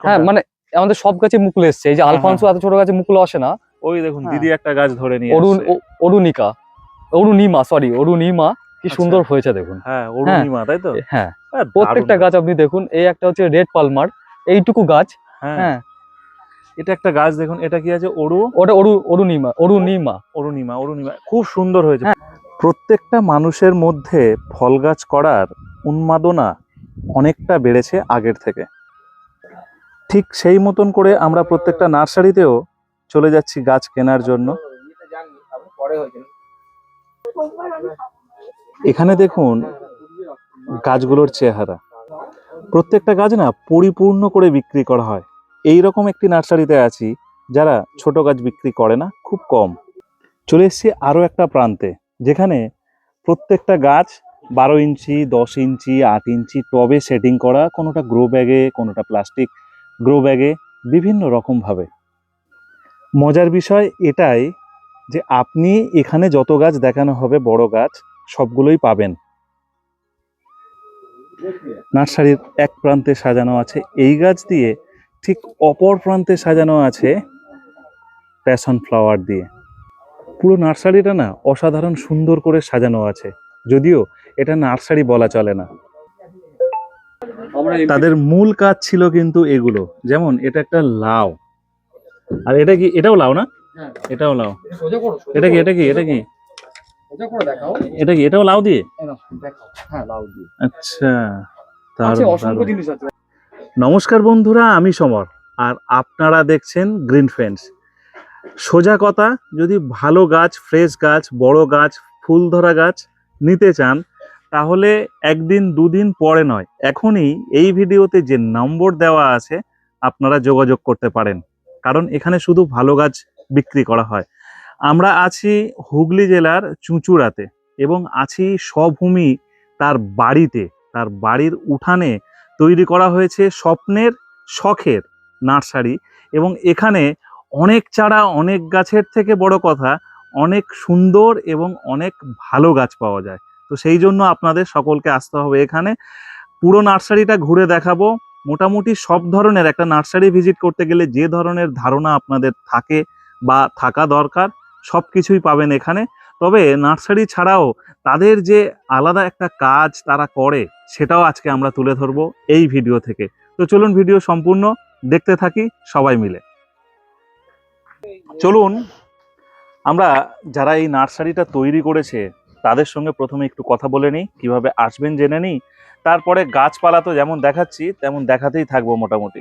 হ্যাঁ মানে আমাদের সব গাছে মুকুল এসছে। এই যে হ্যাঁ, আলফানসো এত ছোট গাছে মুকুল আসে না। ওই দেখুন হ্যাঁ। দিদি একটা গাছ ধরে নিয়ে অরুণ অরুণিকা। অরুণিমা সরি অরুণিমা কি আচ্ছা। সুন্দর হয়েছে দেখুন। হ্যাঁ অরুণিমা তাই তো? হ্যাঁ। হ্যাঁ, প্রত্যেকটা গাছ আপনি দেখুন এই একটা হচ্ছে রেড পালমার এইটুকু গাছ। হ্যাঁ। হ্যাঁ। এটা একটা গাছ দেখুন এটা কি আছে? অরু? ওটা অরু অরুণিমা অরুণিমা। অরুণিমা অরুণিমা খুব সুন্দর হয়েছে। হ্যাঁ। প্রত্যেকটা মানুষের মধ্যে ফল গাছ করার উন্মাদনা অনেকটা বেড়েছে আগের থেকে। ঠিক সেই মতন করে আমরা প্রত্যেকটা নার্সারিতেও চলে যাচ্ছি গাছ কেনার জন্য। এখানে দেখুন গাছগুলোর চেহারা। প্রত্যেকটা গাছ না পরিপূর্ণ করে বিক্রি করা হয়। এই রকম একটি নার্সারিতে আছি যারা ছোট গাছ বিক্রি করে না, খুব কম। চলে এসেছি আরও একটা প্রান্তে, যেখানে প্রত্যেকটা গাছ বারো ইঞ্চি, দশ ইঞ্চি, আট ইঞ্চি টবে সেটিং করা, কোনোটা গ্রো ব্যাগে, কোনোটা প্লাস্টিক গ্রো ব্যাগে বিভিন্ন রকমভাবে। মজার বিষয় এটাই যে আপনি এখানে যত গাছ দেখানো হবে বড় গাছ, সবগুলোই পাবেন। নার্সারির এক প্রান্তে সাজানো আছে। এই গাছ দিয়ে ঠিক অপর প্রান্তে সাজানো আছে প্যাশন ফ্লাওয়ার দিয়ে। পুরো নার্সারিটা না অসাধারণ সুন্দর করে সাজানো আছে। যদিও এটা নার্সারি বলা চলে না। তাদের মূল কাজ ছিল কিন্তু এগুলো। যেমন এটা একটা লাউ। আর এটা কি এটাও লাউ না? হ্যাঁ। এটাও লাউ। এটা কি এটা কি এটা কি? সোজা করে দেখাও। এটা কি এটাও লাউ দিয়ে? দেখাও। হ্যাঁ লাউ দিয়ে। আচ্ছা আছে। নমস্কার বন্ধুরা আমি সমর। আর আপনারা দেখছেন গ্রিন ফ্রেন্ডস। সোজা কথা যদি ভালো গাছ ফ্রেশ গাছ বড় গাছ ফুল ধরা গাছ নিতে চান তাহলে একদিন দুদিন পরে নয়, এখনই এই ভিডিওতে যে নম্বর দেওয়া আছে, আপনারা যোগাযোগ করতে পারেন। কারণ এখানে শুধু ভালো গাছ বিক্রি করা হয়। আমরা আছি হুগলি জেলার চুঁচুড়াতে এবং আছি স্বভূমি তার বাড়িতে। তার বাড়ির উঠানে তৈরি করা হয়েছে স্বপ্নের শখের নার্সারি এবং এখানে অনেক চারা, অনেক গাছের থেকে বড় কথা, অনেক সুন্দর এবং অনেক ভালো গাছ পাওয়া যায়। তো সেই জন্য আপনাদের সকলকে আসতে হবে এখানে। পুরো নার্সারিটা ঘুরে দেখাবো। মোটামুটি সব ধরনের একটা নার্সারি ভিজিট করতে গেলে যে ধরনের ধারণা আপনাদের থাকে বা থাকা দরকার সব কিছুই পাবেন এখানে। তবে নার্সারি ছাড়াও তাদের যে আলাদা একটা কাজ তারা করে, সেটাও আজকে আমরা তুলে ধরবো এই ভিডিও থেকে। তো চলুন ভিডিও সম্পূর্ণ দেখতে থাকি সবাই মিলে। চলুন, আমরা যারা এই নার্সারিটা তৈরি করেছে তাদের সঙ্গে প্রথমে একটু কথা বলে নিই কীভাবে আসবেন জেনে নিই। তারপরে গাছপালা তো যেমন দেখাচ্ছি তেমন দেখাতেই থাকব মোটামুটি।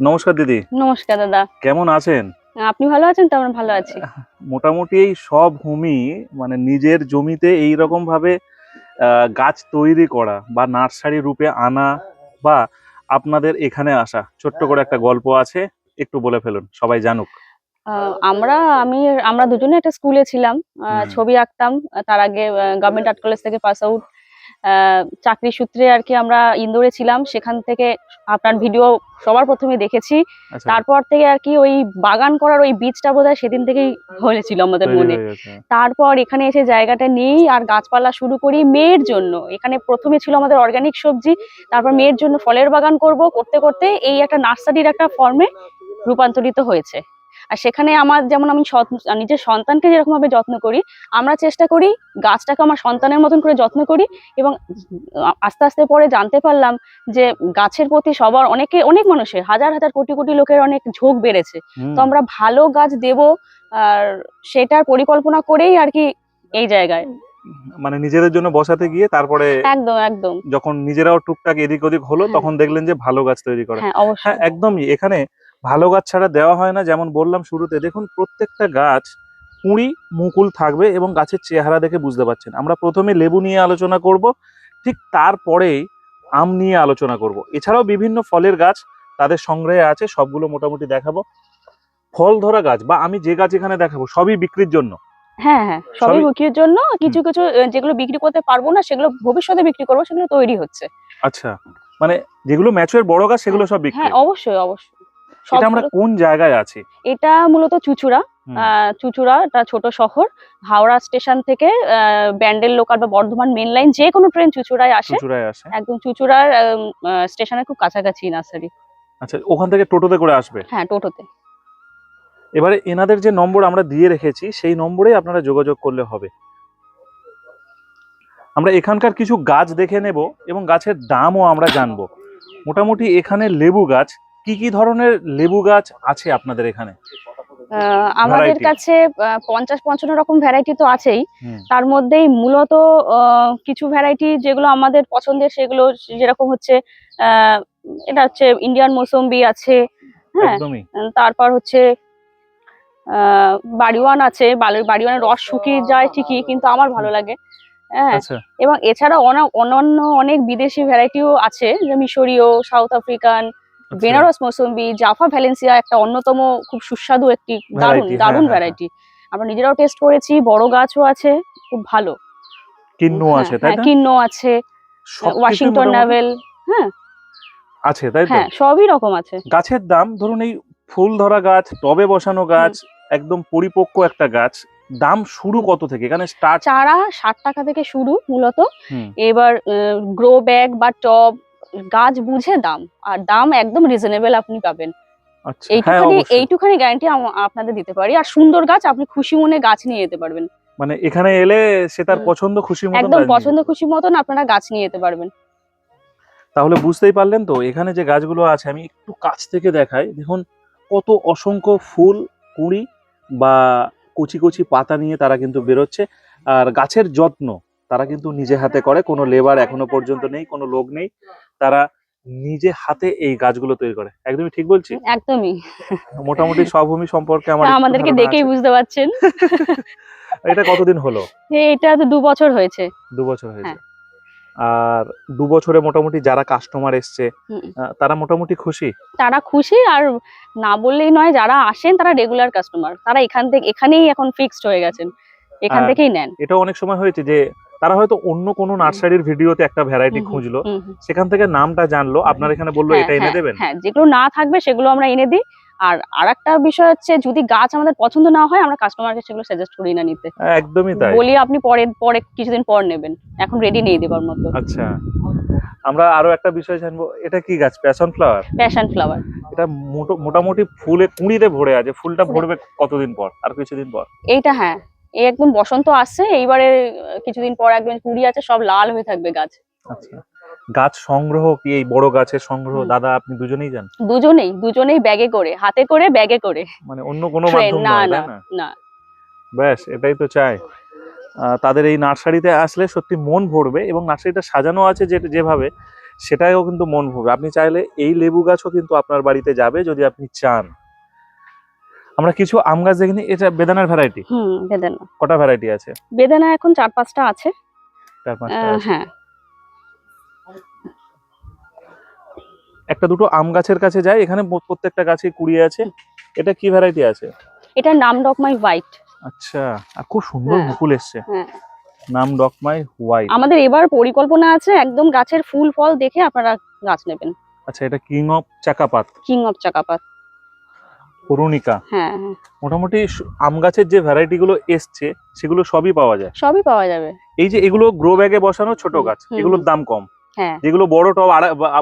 নমস্কার দিদি। নমস্কার দাদা। কেমন আছেন? আপনি ভালো আছেন? তো আমরা ভালো আছি। মোটামুটি এই সব ভূমি মানে নিজের জমিতে এই রকম ভাবে আহ, গাছ তৈরি করা বা নার্সারি রূপে আনা বা আপনাদের এখানে আসা ছোট্ট করে একটা গল্প আছে একটু বলে ফেলুন সবাই জানুক। আমরা আমি আমরা দুজনে একটা স্কুলে ছিলাম। ছবি আঁকতাম। তার আগে গভর্নমেন্ট আর্ট কলেজ থেকে পাস আউট চাকরি সূত্রে আর কি আমরা ইন্দোরে ছিলাম। সেখান থেকে আপনার ভিডিও সবার প্রথমে দেখেছি। আচ্ছা। তারপর থেকে আর কি ওই বাগান করার ওই বীজটা বোধহয় সেদিন থেকেই হয়েছিল আমাদের মনে। তারপর এখানে এসে জায়গাটা নেই আর গাছপালা শুরু করি মেয়ের জন্য। এখানে প্রথমে ছিল আমাদের অর্গানিক সবজি। তারপর মেয়ের জন্য ফলের বাগান করব। করতে করতে এই একটা নার্সারির একটা ফর্মে রূপান্তরিত হয়েছে। আর সেখানে আমার যেমন আমি নিজের সন্তানকে যেরকম ভাবে যত্ন করি আমরা চেষ্টা করি গাছটাকে আমার সন্তানের মতন করে যত্ন করি এবং আস্তে আস্তে পরে জানতে পারলাম যে গাছের প্রতি সবার অনেকে অনেক মানুষের হাজার হাজার কোটি কোটি লোকের অনেক ঝোঁক বেড়েছে। তো আমরা ভালো গাছ দেব আর সেটার পরিকল্পনা করেই আর কি এই জায়গায়। মানে নিজেদের জন্য বসাতে গিয়ে তারপরে একদম একদম। যখন নিজেরাও টুকটাক এদিক ওদিক হলো হ্যাঁ। তখন দেখলেন যে ভালো গাছ তৈরি করা। হ্যাঁ হ্যাঁ একদমই। এখানে ভালো গাছ ছাড়া দেওয়া হয় না যেমন বললাম শুরুতে। দেখুন প্রত্যেকটা গাছ কুঁড়ি মুকুল থাকবে এবং গাছের চেহারা দেখে বুঝতে পারছেন। আমরা প্রথমে লেবু নিয়ে আলোচনা করব ঠিক তারপরেই আম নিয়ে আলোচনা করব। এছাড়াও বিভিন্ন ফলের গাছ তাদের সংগ্রহে আছে সবগুলো মোটামুটি দেখাবো। ফল ধরা গাছ বা আমি যে গাছ এখানে দেখাবো সবই বিক্রির জন্য। হ্যাঁ হ্যাঁ সবই বিক্রির জন্য। কিছু কিছু যেগুলো বিক্রি করতে পারব না সেগুলো ভবিষ্যতে বিক্রি করব সেগুলো তৈরি হচ্ছে। আচ্ছা মানে যেগুলো ম্যাচুয়ার বড় গাছ সেগুলো সব বিক্রি? হ্যাঁ অবশ্যই অবশ্যই। এটা আমরা কোন জায়গায় আছি? এটা মূলত চুচুড়া। চুচুড়া একটা ছোট শহর। হাওড়া স্টেশন থেকে ব্যান্ডেল লোকাল বা বর্ধমান মেন লাইন যে কোনো ট্রেন চুচুড়ায় আসে। চুচুড়ায় আসে। একদম চুচুড়ার স্টেশনের খুব কাছাকাছি নার্সারি। আচ্ছা ওখান থেকে টোটোতে করে আসবে? হ্যাঁ টোটোতে। এবারে এনাদের যে নম্বর আমরা দিয়ে রেখেছি সেই নম্বরে আপনারা যোগাযোগ করলে হবে। আমরা এখানকার কিছু গাছ দেখে নেব এবং গাছের দামও আমরা জানব। মোটামুটি এখানে লেবু গাছ কি কি ধরনের লেবু গাছ আছে আপনাদের এখানে? আমাদের কাছে পঞ্চাশ পঞ্চান্ন রকম ভ্যারাইটি তো আছেই। তার মধ্যেই মূলত কিছু ভ্যারাইটি যেগুলো আমাদের পছন্দের সেগুলো যেরকম হচ্ছে এটা হচ্ছে ইন্ডিয়ান মৌসম্বি আছে হ্যাঁ। তারপর হচ্ছে আহ, বাড়িওয়ান আছে বাড়িওয়ানের রস শুকিয়ে যায় ঠিকই কিন্তু আমার ভালো লাগে হ্যাঁ। আচ্ছা। এবং এছাড়া অনা- অন্যান্য অনেক বিদেশি ভ্যারাইটিও আছে যে মিশরীয় south African. Benaras mosambi Jaffa Valencia একটা অন্যতম খুব সুস্বাদু একটি দারুণ Variety, দারুণ হ্যাঁ, হ্যাঁ, ভ্যারাইটি আমরা নিজেরাও টেস্ট করেছি বড় গাছও আছে খুব ভালো। কিন্নু হ্যাঁ, আছে তাই হ্যাঁ, না? কিন্নো আছে ওয়াশিংটন নাভেল হ্যাঁ। আছে তাই তো? হ্যাঁ সবই রকম আছে। গাছের দাম ধরুন এই ফুল ধরা গাছ টবে বসানো গাছ একদম পরিপক্ক একটা গাছ দাম শুরু কত থেকে? এখানে স্টার্ট চারা ষাট টাকা থেকে শুরু মূলত। এবার গ্রো ব্যাগ বা টব গাছ বুঝে দাম আর দাম একদম রিজনেবল আপনি পাবেন। আচ্ছা হ্যাঁ এইটুখানি এইটুখানি গ্যারান্টি আপনাদের দিতে পারি। আর সুন্দর গাছ আপনি খুশি মনে গাছ নিয়ে যেতে পারবেন। মানে এখানে এলে সে তার পছন্দ খুশি মতন একদম পছন্দ খুশি মতন আপনারা গাছ নিয়ে যেতে পারবেন। তাহলে বুঝতেই পারলেন তো এখানে যে গাছগুলো আছে আমি একটু কাছ থেকে দেখাই। দেখুন কত অসংখ্য ফুল কুঁড়ি বা কচি কচি পাতা নিয়ে তারা কিন্তু বেরোচ্ছে। আর গাছের যত্ন তারা কিন্তু নিজে হাতে করে। কোনো লেবার এখনও পর্যন্ত নেই কোনো লোক নেই। তারা নিজে হাতে এই গাছগুলো তৈরি করে। একদমই ঠিক বলছি? একদমই। মোটামুটি স্বভূমি সম্পর্কে আমার আমাদেরকে দেখেই বুঝতে পারছেন। এটা কতদিন হলো? এটা তো দু বছর হয়েছে। দু বছর হয়েছে। হ্যাঁ। আর দু বছরে মোটামুটি যারা কাস্টমার এসছে তারা মোটামুটি খুশি? তারা খুশি আর না বললেই নয় যারা আসেন তারা রেগুলার কাস্টমার তারা এখান থেকে এখানেই এখন ফিক্সড হয়ে গেছেন। এখান থেকেই নেন। এটা অনেক সময় হয়েছে যে তারা হয়তো অন্য কোনো নার্সারির ভিডিওতে একটা ভ্যারাইটি খুঁজলো। সেখান থেকে নামটা জানলো। আপনার এখানে বলল হ্যাঁ, এটা এনে হ্যাঁ, দেবেন। হ্যাঁ যেগুলো না থাকবে সেগুলো আমরা এনে দিই। আর আরেকটা বিষয় হচ্ছে যদি গাছ আমাদের পছন্দ না হয় আমরা কাস্টমারকে সেগুলো সাজেস্ট করি না নিতে। হ্যাঁ, একদমই তাই। বলি আপনি পরে পরে কিছুদিন পর নেবেন। এখন রেডি নিয়ে দেবার মতো। আচ্ছা। আমরা আরও একটা বিষয় জানব। এটা কি গাছ? প্যাশন ফ্লাওয়ার প্যাশন ফ্লাওয়ার এটা মোটো- মোটামুটি ফুলে কুঁড়িতে ভরে আছে। ফুলটা ভরবে কতদিন পর? আর কিছুদিন পর? এইটা হ্যাঁ। এই একদম বসন্ত আসছে এইবারে কিছুদিন পর একদম কুড়ি আছে সব লাল হয়ে থাকবে গাছ। আচ্ছা। গাছ সংগ্রহ কি এই বড় গাছের সংগ্রহ? দাদা আপনি দুজনেই যান? দুজনেই দুজনেই ব্যাগে করে হাতে করে ব্যাগে করে। মানে অন্য কোনো মাধ্যম না না না? ব্যাস এটাই তো চাই। আহ, তাদের এই নার্সারিতে আসলে সত্যি মন ভরবে এবং নার্সারিটা সাজানো আছে যে যেভাবে সেটাও কিন্তু মন ভরবে। আপনি চাইলে এই লেবু গাছও কিন্তু আপনার বাড়িতে যাবে যদি আপনি চান। আমরা কিছু আম গাছ দেখিনি এটা বেদানার ভ্যারাইটি হুম বেদানা। কটা ভ্যারাইটি আছে? বেদানা এখন চার পাঁচটা আছে। চার পাঁচটা হ্যাঁ। একটা দুটো আম গাছের কাছে যায় এখানে প্রত্যেকটা গাছে কুড়িয়ে আছে। এটা কি ভ্যারাইটি আছে? এটা নাম ডকমাই হোয়াইট। আচ্ছা আর খুব সুন্দর হ্যাঁ। মুকুল এসছে। হ্যাঁ। নাম ডকমাই হোয়াইট। আমাদের এবার পরিকল্পনা আছে একদম গাছের ফুল ফল দেখে আপনারা গাছ নেবেন। আচ্ছা এটা কিং অফ চাকাপাত। কিং অফ চাকাপাত। অরুণিকা। হ্যাঁ হ্যাঁ। মোটামুটি আম গাছের যে ভ্যারাইটি গুলো এসছে সেগুলো সবই পাওয়া যায়। সবই পাওয়া যাবে। এই যে এগুলো গ্রো ব্যাগে বসানো ছোট গাছ এগুলোর দাম কম। হ্যাঁ। যেগুলো বড় টব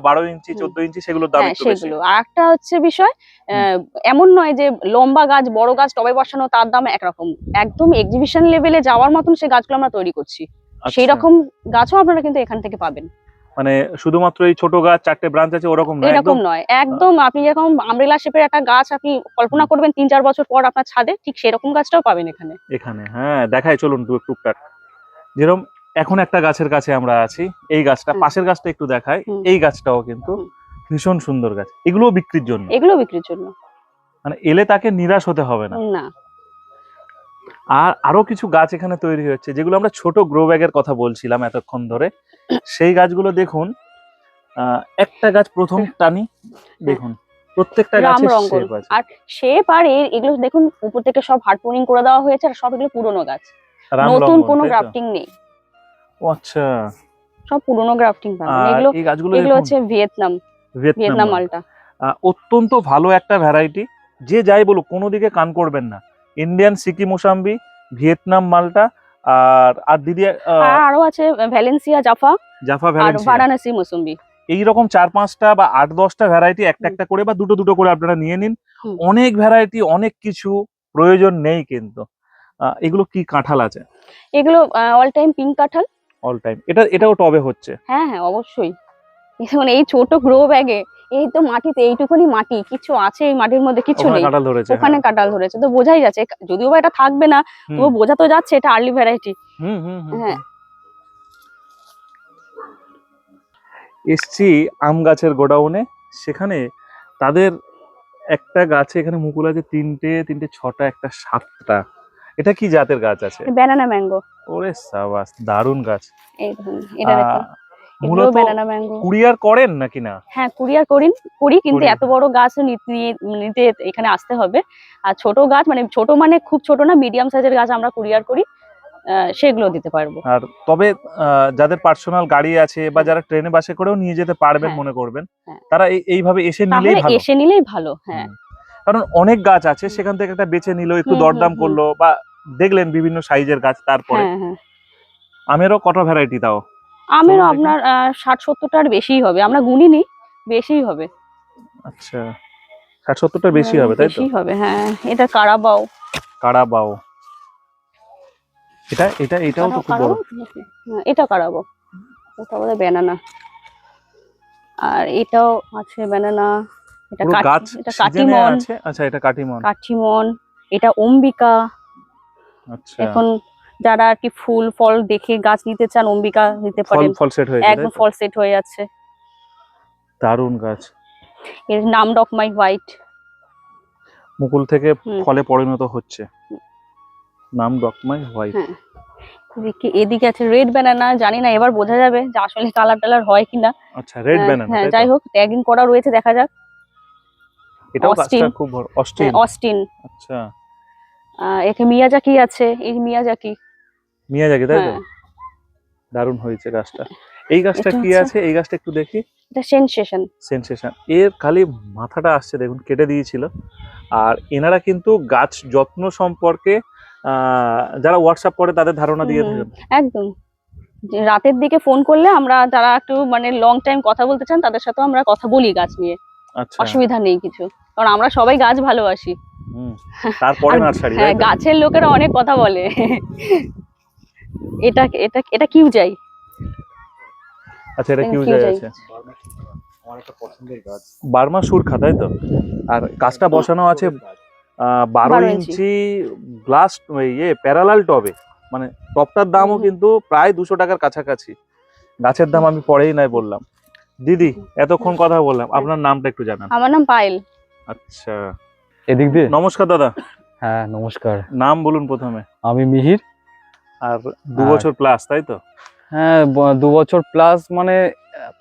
বারো ইঞ্চি। চোদ্দ ইঞ্চি সেগুলোর দাম হ্যাঁ সেগুলো। আর একটা হচ্ছে বিষয় এমন নয় যে লম্বা গাছ বড় গাছ টবে বসানো তার দাম একরকম। একদম এক্সিবিশন লেভেলে যাওয়ার মতন সেই গাছগুলো আমরা তৈরি করছি। আচ্ছা, সেই রকম গাছও আপনারা কিন্তু এখান থেকে পাবেন। মানে শুধুমাত্র এই ছোট গাছ চারটে ব্রাঞ্চ আছে ওরকম না এরকম নয় একদম আপনি যেরকম আমরেলা শেপের একটা গাছ আপনি কল্পনা করবেন তিন চার বছর পর আপনার ছাদে ঠিক সেরকম গাছটাও পাবেন এখানে। এখানে হ্যাঁ দেখাই চলুন টুক টুকটাক যেরকম এখন একটা গাছের কাছে আমরা আছি এই গাছটা পাশের গাছটা একটু দেখাই এই গাছটাও কিন্তু ভীষণ সুন্দর গাছ এগুলোও বিক্রির জন্য। এগুলো বিক্রির জন্য। মানে এলে তাকে নিরাশ হতে হবে না। না। আর আরও কিছু গাছ এখানে তৈরি হচ্ছে যেগুলো আমরা ছোট গ্রো ব্যাগের কথা বলছিলাম এতক্ষণ ধরে। সেই গাছগুলো দেখুন একটা গাছ প্রথম টানি দেখুন প্রত্যেকটা গাছের shape আছে। আর শেপ আর এগুলো দেখুন উপর থেকে সব হার্ড পোনিং করে দেওয়া হয়েছে আর সব এগুলো পুরনো গাছ। নতুন কোনো গ্রাফটিং নেই। ও আচ্ছা। সব পুরনো গ্রাফটিং এগুলো এই গাছগুলো এগুলো হচ্ছে ভিয়েতনাম ভিয়েতনাম ভিয়েতনাম মালটা। অত্যন্ত ভালো একটা ভ্যারাইটি যে যাই বলুক কোনো দিকে কান করবেন না। ইন্ডিয়ান সিকি মোসাম্বি ভিয়েতনাম মালটা আর আর দিদি আর আছে ভ্যালেন্সিয়া জাফা জাফা আর ভ্যালেন্সিয়া বারাণসী মৌসুম্বি এই রকম চার পাঁচটা বা আট দশটা ভ্যারাইটি একটা একটা করে বা দুটো দুটো করে আপনারা নিয়ে নিন। অনেক ভ্যারাইটি অনেক কিছু প্রয়োজন নেই কিন্তু। এগুলো কি কাঁঠাল আছে? এগুলো অল টাইম পিঙ্ক কাঁঠাল। অল টাইম এটা এটাও টবে হচ্ছে। হ্যাঁ হ্যাঁ অবশ্যই। এখন এই ছোট গ্রো ব্যাগে এই তো মাটিতে এইটুকুনি মাটি কিছু আছে এই মাটির মধ্যে কিছু নেই। ওখানে হ্যাঁ। কাঁঠাল ধরেছে তো বোঝাই যাচ্ছে যদিও বা এটা থাকবে না তবু বোঝা তো যাচ্ছে এটা আর্লি ভ্যারাইটি হুম, হুম, হুম, হ্যাঁ। এসছি আম গাছের গোডাউনে সেখানে তাদের একটা গাছে এখানে মুকুল আছে তিনটে তিনটে ছটা একটা সাতটা। এটা কি জাতের গাছ আছে? ব্যানানা ম্যাঙ্গো ওরে সাবাস দারুণ গাছ। এটা মূলত ব্যানানা ম্যাঙ্গো কুরিয়ার করেন নাকি না? হ্যাঁ কুরিয়ার করি করি কিন্তু এত বড় গাছ নিতে নিয়ে- নিতে এখানে আসতে হবে। আর ছোট গাছ মানে ছোট মানে খুব ছোট না মিডিয়াম সাইজের গাছ আমরা কুরিয়ার করি সেগুলো দিতে পারব। আর তবে যাদের পার্সোনাল গাড়ি আছে বা যারা ট্রেনে বাসে করেও নিয়ে যেতে পারবেন হ্যাঁ। মনে করবেন হ্যাঁ। তারা এইভাবে এসে নিলেই ভালো। এসে নিলেই ভালো হ্যাঁ। কারণ অনেক গাছ আছে সেখান থেকে একটা বেছে নিল একটু দরদাম করল বা দেখলেন বিভিন্ন সাইজের গাছ তারপরে। হ্যাঁ আমেরও কটা ভ্যারাইটি তাও? আমের আপনার ষাট সত্তরটার বেশিই হবে। আমরা গুনিনি বেশিই হবে। আচ্ছা ষাট সত্তরটার বেশি হবে তাই তো? বেশি হবে হ্যাঁ। এটা কারাবাও। কারাবাও। এটা এটা এটাও তো খুব বড়। হ্যাঁ, এটা কারাবো ওটা বোধহয় ব্যানানা আর এটাও আছে ব্যানানা এটা গাছ এটা কাটিমন আছে? আচ্ছা এটা কাটিমন কাঠিমন। এটা অম্বিকা। আচ্ছা। এখন যারা আর কি ফুল ফল দেখে গাছ নিতে চান অম্বিকা নিতে পারেন। ফল সেট হয়েছে একদম ফল সেট হয়ে যাচ্ছে দারুণ গাছ। এর নাম ডক মাই হোয়াইট। মুকুল থেকে। ফলে পরিণত হচ্ছে। নাম ডকমাই হোয়াইট। হ্যাঁ। এদিকে এদিকে আছে রেড ব্যানানা জানি না এবার বোঝা যাবে যে আসলে কালার টালার হয় কিনা। আচ্ছা রেড হ্যাঁ, ব্যানানা হ্যাঁ যাই হোক ট্যাগিং করা রয়েছে দেখা যাক। এটাও গাছটা অস্টিন। খুব অস্টিন হ্যাঁ, অস্টিন আচ্ছা। একে মিয়াজাকি আছে এই মিয়াজাকি। মিয়াজাকি তাই তো? হ্যাঁ। দারুণ হয়েছে গাছটা। এই গাছটা কি আছে? এই গাছটা একটু দেখি। এটা সেনসেশন সেনসেশন এর খালি মাথাটা আসছে দেখুন কেটে দিয়েছিল। আর এনারা কিন্তু গাছ যত্ন সম্পর্কে আহ, যারা হোয়াটসঅ্যাপ করে তাদের ধারণা দিয়ে। থাকেন। একদম। রাতের দিকে ফোন করলে আমরা যারা একটু মানে লং টাইম কথা বলতে চান তাদের সাথেও আমরা কথা বলি গাছ নিয়ে। আচ্ছা। অসুবিধা নেই কিছু। কারণ আমরা সবাই গাছ ভালোবাসি। হুম। তারপরে নার্সারি হ্যাঁ গাছের লোকেরা অনেক কথা বলে। এটা এটা এটা কিউ যাই। আচ্ছা এটা কিউ যাই। আছে। বার্মা সুরখা তাই তো? আর গাছটা বসানো আছে বারো 12 ইঞ্চি। ইঞ্চি। গ্লাস ইয়ে প্যারালাল টবে। মানে টপটার দামও কিন্তু প্রায় দুশো টাকার কাছাকাছি। গাছের দাম আমি পরেই নাই বললাম। দিদি এতক্ষণ কথা বললাম। আপনার নামটা একটু জানান। আমার নাম পায়েল। আচ্ছা। এদিক দিয়ে? নমস্কার দাদা। হ্যাঁ নমস্কার। নাম বলুন প্রথমে। আমি মিহির। আর দু বছর প্লাস তাই তো? হ্যাঁ দু বছর প্লাস মানে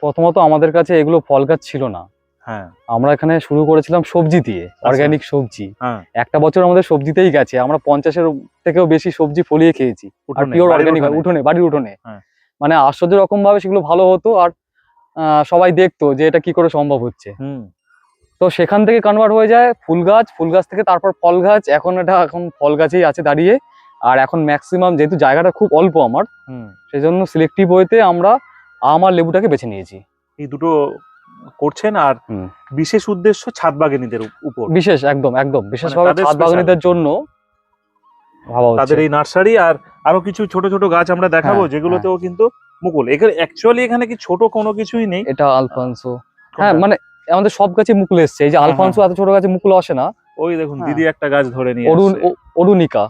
প্রথমত আমাদের কাছে এগুলো ফল গাছ ছিল না। হ্যাঁ। আমরা এখানে শুরু করেছিলাম সবজি দিয়ে অর্গানিক সবজি। হ্যাঁ। একটা বছর আমাদের সবজিতেই গেছে আমরা পঞ্চাশের থেকেও বেশি সবজি ফলিয়ে খেয়েছি। আর উঠোনে, পিওর বাড়ির অর্গানিক উঠোনে। বাড়ির উঠোনে। হ্যাঁ। মানে আশ্চর্য রকম ভাবে সেগুলো ভালো হতো আর সবাই দেখতো যে এটা কি করে সম্ভব হচ্ছে। হুম। তো সেখান থেকে কনভার্ট হয়ে যায় ফুল গাছ ফুল গাছ থেকে তারপর ফল গাছ এখন এটা এখন ফল গাছেই আছে দাঁড়িয়ে। আর এখন ম্যাক্সিমাম যেহেতু জায়গাটা খুব অল্প আমার সেই জন্য সিলেক্টিভ ওয়েতে আমরা আম আর লেবুটাকে বেছে নিয়েছি। এই দুটো করছেন আর বিশেষ উদ্দেশ্য ছাদ বাগানীদের উপর। বিশেষ একদম একদম। বিশেষভাবে তাদের ছাদ। বাগানীদের জন্য তাদের এই নার্সারি আর আরও কিছু ছোট ছোট গাছ আমরা দেখাবো হ্যাঁ, যেগুলোতেও কিন্তু মুকুল। এখানে অ্যাকচুয়ালি এখানে কি ছোট কোনো কিছুই নেই? এটা আলফানসো। হ্যাঁ মানে আমাদের সব গাছে মুকুল এসছে। এই যে হ্যাঁ, আলফানসো এত ছোট গাছে মুকুল আসে না। ওই দেখুন হ্যাঁ। দিদি একটা গাছ ধরে নিয়ে অরুণ। অরুণিকা।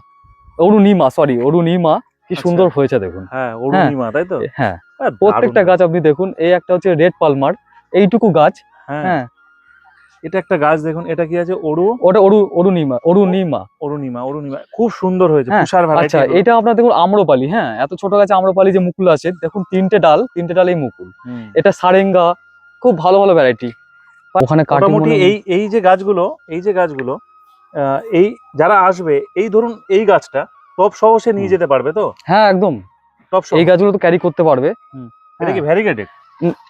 অরুণিমা সরি অরুণিমা কি আচ্ছা। সুন্দর হয়েছে দেখুন। হ্যাঁ অরুণিমা তাই তো? হ্যাঁ হ্যাঁ, প্রত্যেকটা গাছ আপনি দেখুন এই একটা হচ্ছে রেড পালমার এইটুকু গাছ হ্যাঁ। হ্যাঁ। এটা একটা গাছ দেখুন এটা কি আছে? অরু? ওটা অরু অরুণিমা অরুণিমা। অরুণিমা অরুণিমা খুব সুন্দর হয়েছে হ্যাঁ, তুষার ভ্যারাইটি আচ্ছা এটা আপনার দেখুন আম্রপালি হ্যাঁ এত ছোট গাছে আম্রপালি যে মুকুল আছে দেখুন তিনটে ডাল তিনটে ডালেই মুকুল। এটা সারেঙ্গা খুব ভালো ভালো ভ্যারাইটি ওখানে মোটামুটি এই এই যে গাছগুলো এই যে গাছগুলো এই যারা আসবে এই ধরুন এই গাছটা টপ সহ সে নিয়ে যেতে পারবে তো? হ্যাঁ একদম। টপ সহ। এই গাছগুলো তো ক্যারি করতে পারবে। এটা কি হ্যাঁ। ভ্যারিগেটেড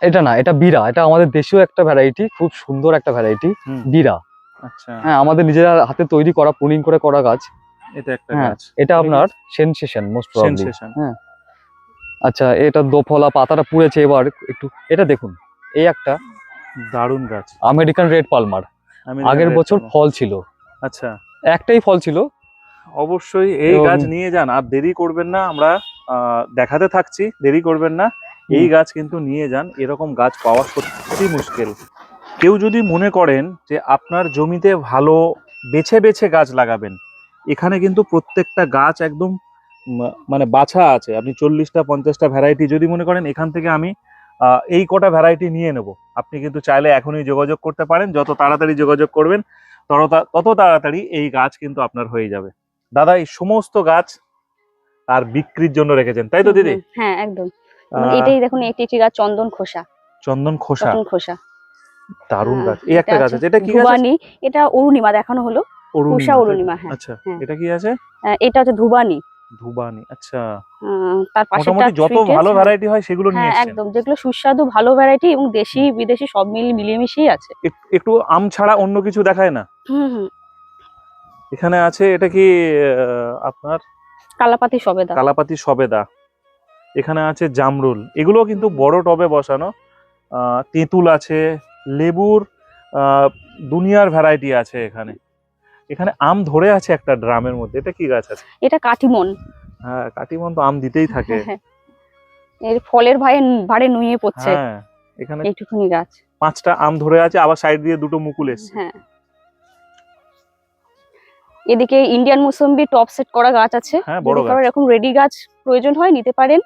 এটা না এটা বিরা। এটা আমাদের দেশীয় একটা ভ্যারাইটি খুব সুন্দর একটা ভ্যারাইটি। বিরা। আচ্ছা। হ্যাঁ আমাদের নিজেরা হাতে তৈরি করা পুনিং করে করা গাছ। এটা একটা হ্যাঁ, গাছ। এটা আপনার সেনসেশন মোস্ট প্রবাবলি সেনসেশন আচ্ছা এটা দোফলা পাতাটা পুড়েছে এবার একটু এটা দেখুন এই একটা দারুণ গাছ। আমেরিকান রেড পালমার আগের বছর ফল ছিল। আচ্ছা একটাই ফল ছিল। অবশ্যই এই গাছ নিয়ে যান আর দেরি করবেন না আমরা দেখাতে থাকছি দেরি করবেন না। এই গাছ কিন্তু নিয়ে যান এরকম গাছ পাওয়া সত্যি মুশকিল। কেউ যদি মনে করেন যে আপনার জমিতে ভালো বেছে বেছে গাছ লাগাবেন এখানে কিন্তু প্রত্যেকটা গাছ একদম মানে বাছা আছে। আপনি চল্লিশটা পঞ্চাশটা ভ্যারাইটি যদি মনে করেন এখান থেকে আমি আহ, এই কটা ভ্যারাইটি নিয়ে নেব। আপনি কিন্তু চাইলে এখনই যোগাযোগ করতে পারেন যত তাড়াতাড়ি যোগাযোগ করবেন তত তাড়াতাড়ি এই গাছ কিন্তু আপনার হয়ে যাবে। দাদা এই সমস্ত গাছ আর বিক্রির জন্য রেখেছেন তাই তো দিদি? হ্যাঁ একদম। এটাই দেখুন একটি একটি গাছ চন্দন খোসা। চন্দন খোসা? চন্দন খোসা। দারুণ হ্যাঁ, গাছ। এই একটা গাছ আছে এটা কি গাছ ধুবানি এটা অরুণিমা দেখানো হলো। অরুণিমা, খোসা অরুণিমা হ্যাঁ আচ্ছা হ্যাঁ। এটা কি আছে? এটা হচ্ছে ধুবানি। ধুবানি আচ্ছা। তার পাশে যত ভালো ভ্যারাইটি হয় সেগুলো নিয়ে হ্যাঁ একদম যেগুলো সুস্বাদু ভালো ভ্যারাইটি এবং দেশি বিদেশি সব মিল মিলিয়ে মিশিয়ে আছে একটু আম ছাড়া অন্য কিছু দেখায় না? হুম হুম। এখানে আছে এটা কি আপনার? কালাপাতি সবেদা। কালাপাতি সবেদা। এখানে আছে জামরুল। এগুলো কিন্তু বড় টবে বসানো। আহ, তেঁতুল আছে লেবুর আহ, দুনিয়ার ভ্যারাইটি আছে এখানে। এখানে আম ধরে আছে একটা ড্রামের মধ্যে। এটা কি গাছ আছে? এটা কাটিমন। হ্যাঁ কাটিমন তো আম দিতেই থাকে। হ্যাঁ, এর ফলের ভাই ভারে নুয়ে পড়ছে। হ্যাঁ এখানে এইটুকুনি গাছ। পাঁচটা আম ধরে আছে আবার সাইড দিয়ে দুটো মুকুল এসছে। হ্যাঁ। এদিকে ইন্ডিয়ান মুসম্বি টপ সেট করা গাছ আছে। হ্যাঁ এরকম রেডি গাছ প্রয়োজন হয় নিতে পারেন।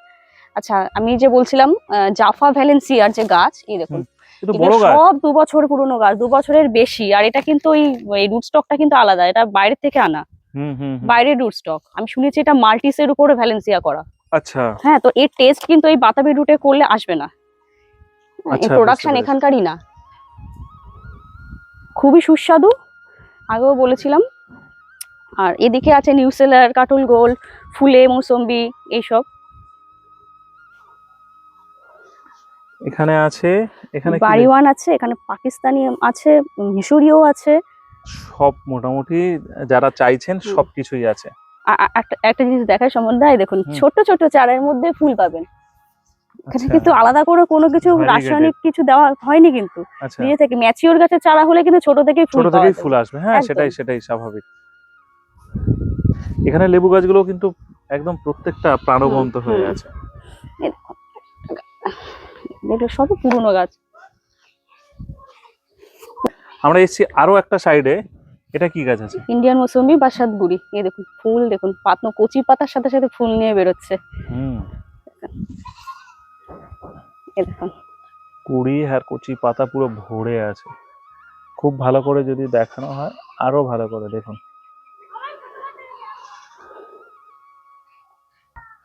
আচ্ছা আমি যে বলছিলাম জাফা ভ্যালেন্সিয়ার যে গাছ এই দেখুন। কিন্তু বড় গাছ। সব দু বছর পুরনো গাছ দু বছরের বেশি। আর এটা কিন্তু ওই রুট স্টকটা কিন্তু আলাদা এটা বাইরে থেকে আনা। হুম হুম হুম। বাইরের রুট স্টক আমি শুনেছি এটা মাল্টিসের উপরে ভ্যালেন্সিয়া করা। আচ্ছা। হ্যাঁ তো এর টেস্ট কিন্তু এই বাতাবি রুটে করলে আসবে না। এই আচ্ছা, প্রোডাকশন এখানকারই না। খুবই সুস্বাদু আগেও বলেছিলাম। আর এদিকে আছে নিউসেলার কাটুল গোল ফুলে মৌসম্বি এইসব। এখানে আছে এখানে বাড়িওয়ান আছে এখানে পাকিস্তানি আছে মিশরীয় আছে। সব মোটামুটি যারা চাইছেন হুম। সবকিছুই আছে। একটা জিনিস দেখার সম্বন্ধে দেখুন ছোট ছোট চারার মধ্যে ফুল পাবেন। এখানে আচ্ছা, কিন্তু আলাদা করে কোনো কিছু রাসায়নিক কিছু দেওয়া হয়নি কিন্তু। আচ্ছা। নিজে থেকে ম্যাচিওর গাছের চারা হলে কিন্তু ছোট থেকেই ফুল ছোট থেকেই ফুল আসবে। হ্যাঁ সেটাই সেটাই স্বাভাবিক। এখানে লেবু গাছগুলো কিন্তু একদম প্রত্যেকটা প্রাণবন্ত হয়ে। আছে। এগুলো সবই পুরনো গাছ। আমরা এসেছি আরও একটা সাইডে এটা কি গাছ আছে? ইন্ডিয়ান মৌসুমি বা সাতগুড়ি এই দেখুন ফুল দেখুন পাতনো কচি পাতার সাথে সাথে ফুল নিয়ে বেরোচ্ছে। হুম। দেখুন। কুড়ি আর কচি পাতা পুরো ভরে আছে। খুব ভালো করে যদি দেখানো হয় আরও ভালো করে দেখুন।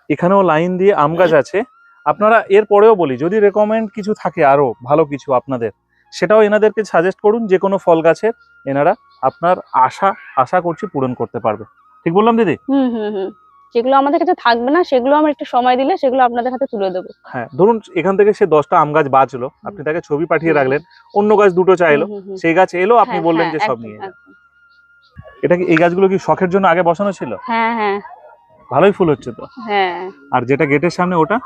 এখানেও লাইন দিয়ে আম গাছ আছে। আপনারা এর পরেও বলি যদি রেকমেন্ড কিছু থাকে আরও ভালো কিছু আপনাদের সেটাও এনাদেরকে সাজেস্ট করুন যে কোনো ফল গাছের এনারা আপনার আশা আশা করছি পূরণ করতে পারবে। ঠিক বললাম দিদি? হুম হুম হুম। যেগুলো আমাদের কাছে থাকবে না সেগুলো আমরা একটু সময় দিলে সেগুলো আপনাদের হাতে তুলে দেবো। হ্যাঁ ধরুন এখান থেকে সে দশটা আম গাছ বাঁচলো আপনি তাকে ছবি পাঠিয়ে রাখলেন অন্য গাছ দুটো চাইলো। সেই গাছ এলো আপনি হ্যাঁ, বললেন হ্যাঁ, যে সব নিয়ে এটা কি এই গাছগুলো কি শখের জন্য আগে বসানো ছিল? হ্যাঁ হ্যাঁ। ভালোই ফুল হচ্ছে তো। হ্যাঁ। আর যেটা গেটের সামনে ওটা?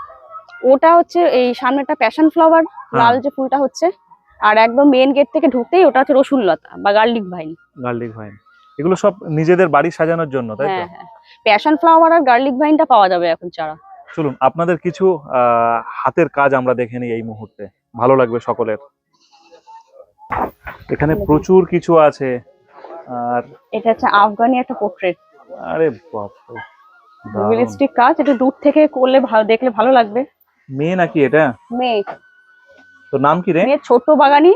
ওটা হচ্ছে এই সামনে একটা প্যাশন ফ্লাওয়ার হ্যাঁ। লাল যে ফুলটা হচ্ছে আর একদম মেন গেট থেকে ঢুকতেই ওটা হচ্ছে রসুন লতা বা গার্লিক ভাইন গার্লিক ভাইন এগুলো সব নিজেদের বাড়ি সাজানোর জন্য তাই তো? হ্যাঁ হ্যাঁ। প্যাশন ফ্লাওয়ার আর গার্লিক ভাইনটা পাওয়া যাবে এখন চারা। চলুন আপনাদের কিছু হাতের কাজ আমরা দেখে নিই এই মুহূর্তে। ভালো লাগবে সকলের। এখানে প্রচুর কিছু আছে আর এটা হচ্ছে আফগানি একটা পোর্ট্রেট আরে দারুণ। রিয়েলিস্টিক কাজ এটা দূর থেকে করলে ভালো দেখলে ভালো লাগবে। মেয়ে নাকি এটা? মেয়ে। তোর নাম কি রে? মেয়ে ছোট বাগানি।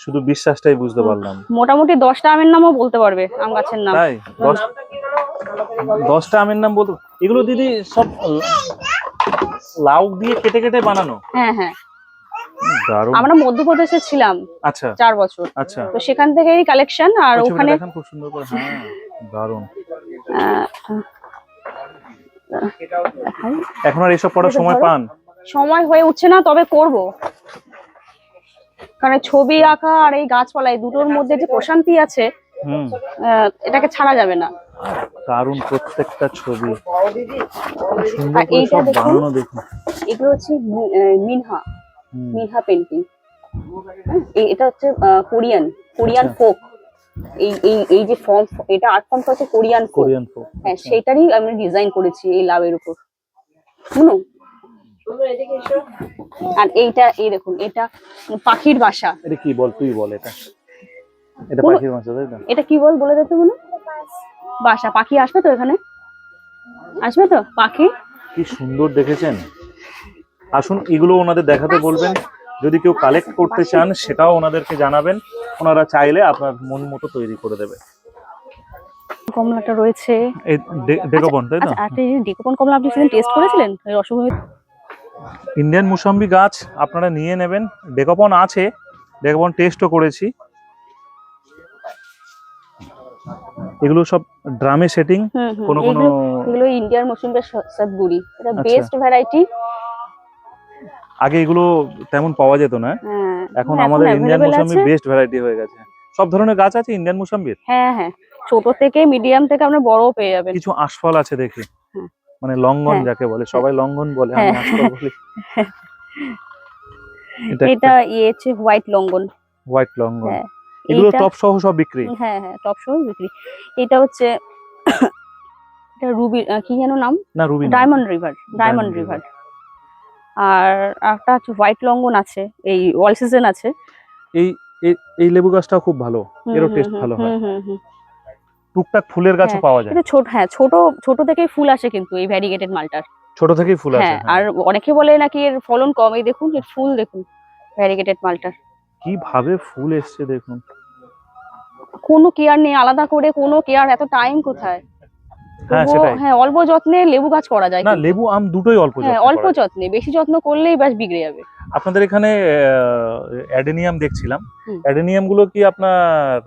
শুধু বিশ্বাসটাই বুঝতে পারলাম। মোটামুটি দশটা আমের নামও বলতে পারবে আম গাছের নাম। তাই? দশ দশটা আমের নাম বলতো এগুলো দিদি সব লাউ দিয়ে কেটে কেটে বানানো? হ্যাঁ হ্যাঁ। আমরা মধ্যপ্রদেশে ছিলাম আচ্ছা। চার বছর। আচ্ছা। তো সেখান থেকেই কালেকশন আর ওখানে দেখান খুব সুন্দর করে। হ্যাঁ আহ, এখন আর এসব করার সময় পান? সময় হয়ে উঠছে না তবে করব। কারণ ছবি আঁকা আর এই গাছপালা এই দুটোর মধ্যে যে প্রশান্তি আছে এটাকে ছাড়া যাবে না। দারুণ প্রত্যেকটা ছবি। এইটা দেখুন। এগুলো হচ্ছে মি- আহ, মিনহা পেন্টিং এটা হচ্ছে কোরিয়ান কোরিয়ান আচ্ছা। ফোক এই এই এই যে ফর্ম এটা আর্ট ফর্ম হচ্ছে কোরিয়ান কোরিয়ান হ্যাঁ সেটারই আমি ডিজাইন করেছি এই লাভের উপর। শুনো? আর এইটা এই দেখুন এটা পাখির বাসা। এটা কি বল তুই বল এটা। এটা পাখির মাছ তাই তো? এটা কি বল বলে দিতে মনে। বাসা পাখি আসবে তো এখানে? আসবে তো পাখি? কি সুন্দর দেখেছেন। আসুন এগুলো ওনাদের দেখাতে বলবেন। যদি কেউ কালেক্ট করতে চান সেটাও ওনাদেরকে জানাবেন। ওনারা চাইলে আপনার মন মতো তৈরি করে দেবে। কমলাটা রয়েছে। এই ডে- তাই তো? আচ্ছা জিনিস কমলা আপনি সেদিন টেস্ট করেছিলেন? রসগোল্লা ইন্ডিয়ান মুসাম্বি গাছ আপনারা নিয়ে নেবেন। ডেকোপন আছে। ডেকোপন টেস্টও করেছি। এগুলো সব ড্রামে সেটিং কোনো কোনো এগুলো এগুলো ইন্ডিয়ার মৌসুমী সদগুড়ি এটা আচ্ছা। বেস্ট ভ্যারাইটি আগে এগুলো তেমন পাওয়া যেত না। হ্যাঁ এখন এখন আমাদের ইন্ডিয়ান মুসাম্বি আছে। বেস্ট ভ্যারাইটি হয়ে গেছে। সব ধরনের গাছ আছে ইন্ডিয়ান মুসাম্বির হ্যাঁ হ্যাঁ। ছোট থেকে মিডিয়াম থেকে আপনার বড়ও পেয়ে যাবেন। কিছু আশফল আছে দেখি। হ্যাঁ। মানে লঙ্ঘন হ্যাঁ। যাকে বলে সবাই লঙ্ঘন বলে আমি হ্যাঁ। আশফল বলি। এটা ইয়ে হচ্ছে হোয়াইট লঙ্গন। হোয়াইট লঙ্ঘন হ্যাঁ। এগুলো টপ সহ সব বিক্রি। হ্যাঁ হ্যাঁ টপ সহ বিক্রি। এটা হচ্ছে এটা রুবি কি যেন নাম? না ruby diamond river diamond river আর একটা হচ্ছে হোয়াইট লঙ্গন আছে এই অল সিজন আছে। এই এই- লেবু গাছটাও খুব ভালো এরও টেস্ট ভালো হয়। টুকটাক ফুলের গাছও হ্যাঁ, পাওয়া যায়। এটা ছোট হ্যাঁ ছোট ছোট থেকেই ফুল আসে কিন্তু এই ভ্যারিগেটেড মালটার। ছোট থেকেই ফুল আছে হ্যাঁ হ্যাঁ। আর অনেকে বলে নাকি এর ফলন কম এই দেখুন এর ফুল দেখুন ভ্যারিগেটেড মালটার। কীভাবে ফুল এসছে দেখুন। কোনো কেয়ার নেই আলাদা করে কোনো কেয়ার এত টাইম কোথায়? হ্যাঁ সেটাই। হ্যাঁ অল্প যত্নে লেবু গাছ করা যায় না লেবু আম দুটোই অল্প হ্যাঁ যত্ন অল্প যত্নে বেশি যত্ন করলেই ব্যাস বিগড়ে যাবে। আপনাদের এখানে অ্যাডেনিয়াম দেখছিলাম। অ্যাডেনিয়ামগুলো কি আপনার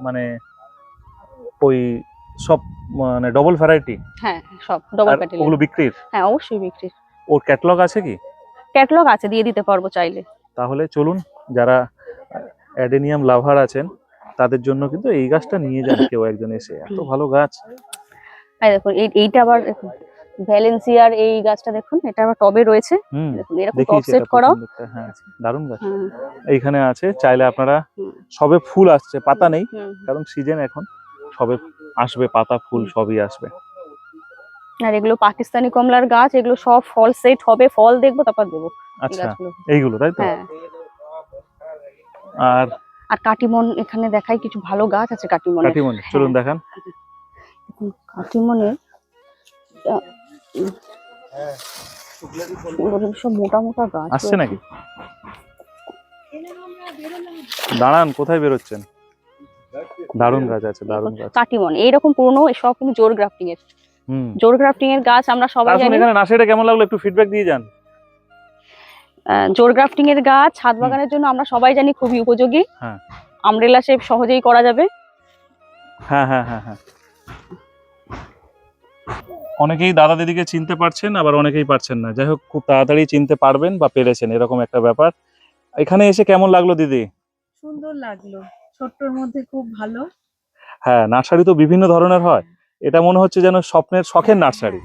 মানে ওই সব মানে ডবল ভ্যারাইটি হ্যাঁ সব ডবল প্যাটেল ওগুলো বিক্রির? হ্যাঁ অবশ্যই বিক্রি ওর ক্যাটালগ আছে কি? ক্যাটলগ আছে দিয়ে দিতে পারব চাইলে। তাহলে চলুন যারা অ্যাডেনিয়াম লাভার আছেন তাদের জন্য কিন্তু এই গাছটা নিয়ে যান কেউ একজন এসে। এত ভালো গাছ। এই দেখুন এই এইটা আবার দেখুন ভ্যালেন্সিয়ার এই গাছটা দেখুন এটা আবার টবে রয়েছে। এরকম টপ সেট করা প্রথম হ্যাঁ দারুণ গাছ। এইখানে আছে চাইলে আপনারা সবে ফুল আসছে পাতা নেই কারণ সিজন এখন সবে আসবে পাতা ফুল সবই আসবে। আর এগুলো পাকিস্তানি কমলার গাছ এগুলো সব ফল সেট হবে ফল দেখব তারপর দেবো আচ্ছা এইগুলো তাই তো? হ্যাঁ। আর আর কাটিমন এখানে দেখাই কিছু ভালো গাছ আছে কাটিমন কাটিমনি চলুন দেখান। কাটিমনের সব মোটা মোটা গাছ আসছে নাকি? দাঁড়ান কোথায় বেরোচ্ছেন? দারুণ গাছ আছে দারুণ গাছ। কাটিমন এইরকম পুরনো সব কিন্তু জোর গ্রাফটিং এর। জোর গ্রাফটিং এর গাছ আমরা সবাই জানি। এখানে নার্সারিটা কেমন লাগল একটু ফিডব্যাক দিয়ে যান। জোর গ্রাফটিং এর গাছ ছাদ বাগানের জন্য আমরা সবাই জানি খুবই উপযোগী। হ্যাঁ। আমরেলা শেপ সহজেই করা যাবে। হ্যাঁ হ্যাঁ হ্যাঁ হ্যাঁ। অনেকেই দাদা দিদিকে চিনতে পারছেন আবার অনেকেই পারছেন না। যাই হোক খুব তাড়াতাড়ি চিনতে পারবেন বা পেরেছেন এরকম একটা ব্যাপার। এখানে এসে কেমন লাগল দিদি? সুন্দর লাগল। ছোট্টর মধ্যে খুব ভালো। হ্যাঁ নার্সারি তো বিভিন্ন ধরনের হয়। এটা মনে হচ্ছে যেন স্বপ্নের শখের নার্সারি।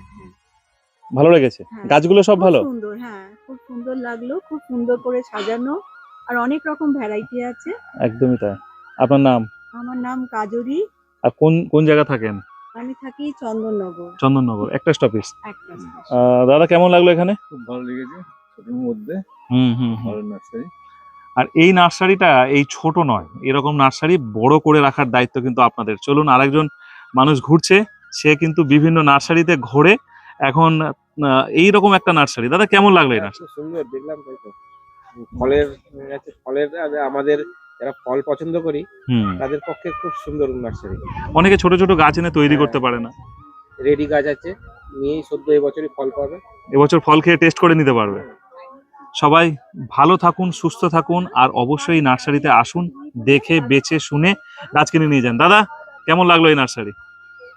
ভালো লেগেছে? হ্যাঁ। গাছগুলো সব ভালো? সুন্দর হ্যাঁ খুব সুন্দর লাগল খুব সুন্দর করে সাজানো। আর অনেক রকম ভ্যারাইটি আছে। একদমই তাই। আপনার নাম? আমার নাম কাজরি। আর কোন কোন জায়গা থাকেন? আমি থাকি চন্দননগর। চন্দননগর একটা একটা দাদা কেমন লাগল এখানে? খুব ভালো লেগেছে ছোটোর মধ্যে। হুম হুম। ভালো নার্সারি আর এই নার্সারিটা এই ছোট নয় এরকম নার্সারি বড় করে রাখার দায়িত্ব কিন্তু আপনাদের। চলুন আরেকজন মানুষ ঘুরছে সে কিন্তু বিভিন্ন নার্সারিতে ঘোরে। এখন আহ, এইরকম একটা নার্সারি দাদা কেমন লাগল এই নার্সারি সুন্দর দেখলাম তাই তো। ফলের ফলের আমাদের যারা ফল পছন্দ করি হুম। তাদের পক্ষে খুব সুন্দর নার্সারি অনেকে ছোট ছোট গাছ এনে তৈরি হ্যাঁ। করতে পারে না। রেডি গাছ আছে নিয়েই সদ্য এবছরই ফল পাবে। এবছর ফল খেয়ে টেস্ট করে নিতে পারবে। সবাই ভালো থাকুন সুস্থ থাকুন আর অবশ্যই নার্সারিতে আসুন দেখে বেছে শুনে গাছ কিনে নিয়ে যান। দাদা কেমন লাগল এই নার্সারি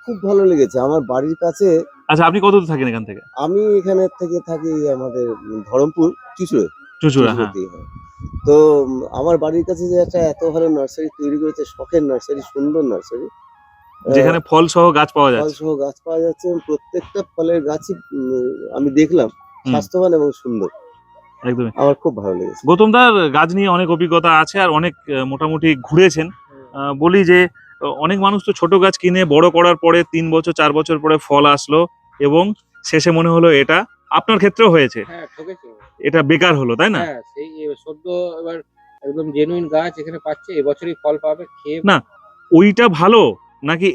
খুব ভালো লেগেছে। আমার বাড়ির কাছে আচ্ছা আপনি কত দূর থাকেন এখান থেকে? আমি এখানে থেকে থাকি আমাদের ধরমপুর চুচুড়ে চুচুড়া হ্যাঁ। হয়। তো আমার বাড়ির কাছে যে একটা এত ভালো নার্সারি তৈরি করেছে শখের নার্সারি সুন্দর নার্সারি। যেখানে ফল সহ গাছ পাওয়া ফল সহ গাছ পাওয়া যাচ্ছে এবং প্রত্যেকটা ফলের গাছই আমি দেখলাম। স্বাস্থ্যবান এবং সুন্দর। একদমই। আমার খুব ভালো লেগেছে। গৌতম দার গাছ নিয়ে অনেক অভিজ্ঞতা আছে আর অনেক মোটামুটি ঘুরেছেন। আহ, বলি যে অনেক মানুষ তো ছোট গাছ কিনে বড় করার পরে তিন বছর চার বছর পরে ফল আসলো এবং শেষে মনে হলো এটা। আপনার ক্ষেত্রেও হয়েছে। হ্যাঁ ঠকেছে। এটা বেকার হলো তাই না? হ্যাঁ সেই সদ্য এবার একদম জেনুইন গাছ এখানে পাচ্ছে এবছরই ফল পাবে খেয়ে না। ওইটা ভালো নাকি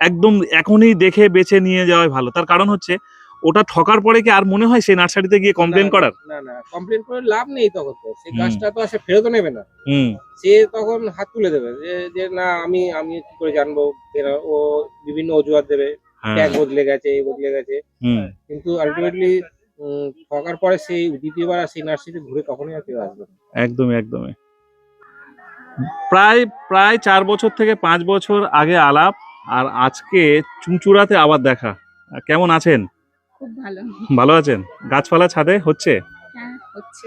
একদম এখনই দেখে বেছে নিয়ে যাওয়াই ভালো? তার কারণ হচ্ছে ওটা ঠকার পরে কি আর মনে হয় সেই নার্সারিতে গিয়ে কমপ্লেন করার? না না কমপ্লেন করে লাভ নেই তখন তো। সেই গাছটা তো সে ফেরত নেবে না। হুম। সে তখন হাত তুলে দেবে যে না আমি আমি কি করে জানব? ও বিভিন্ন অজুহাত দেবে। ট্যাগ বদলে গেছে এই বদলে গেছে। কিন্তু আলটিমেটলি ঠকার পরে সেই দ্বিতীয়বার আর সেই নার্সারিতে ঘুরে কখনোই আর কেউ আসবে না। একদমই একদমই। প্রায় প্রায় চার বছর থেকে পাঁচ বছর আগে আলাপ আর আজকে চুঁচুড়াতে আবার দেখা। কেমন আছেন? খুব ভালো। ভালো আছেন? গাছপালা ছাদে হচ্ছে? হ্যাঁ হচ্ছে।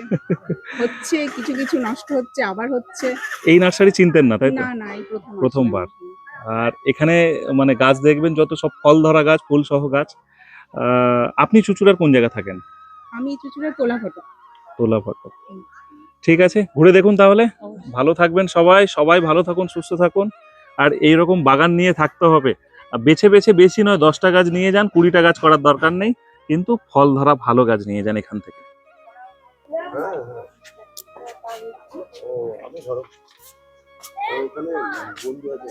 হচ্ছে কিছু কিছু নষ্ট হচ্ছে আবার হচ্ছে। এই নার্সারি চিনতেন না তাই তো? না না প্রথমবার। আর এখানে মানে গাছ দেখবেন যত সব ফল ধরা গাছ ফুল সহ গাছ আপনি চুচুড়ার কোন জায়গা থাকেন? আমি চুচুড়ে তোলা ফটো তোলা ফটো ঠিক আছে ঘুরে দেখুন তাহলে। ভালো থাকবেন সবাই সবাই ভালো থাকুন সুস্থ থাকুন। আর এই রকম বাগান নিয়ে থাকতে হবে। আর বেছে বেছে বেশি নয় দশটা গাছ নিয়ে যান কুড়িটা গাছ করার দরকার নেই কিন্তু ফল ধরা ভালো গাছ নিয়ে যান এখান থেকে। আমি ধরো। ওখানে বন্ধু আছে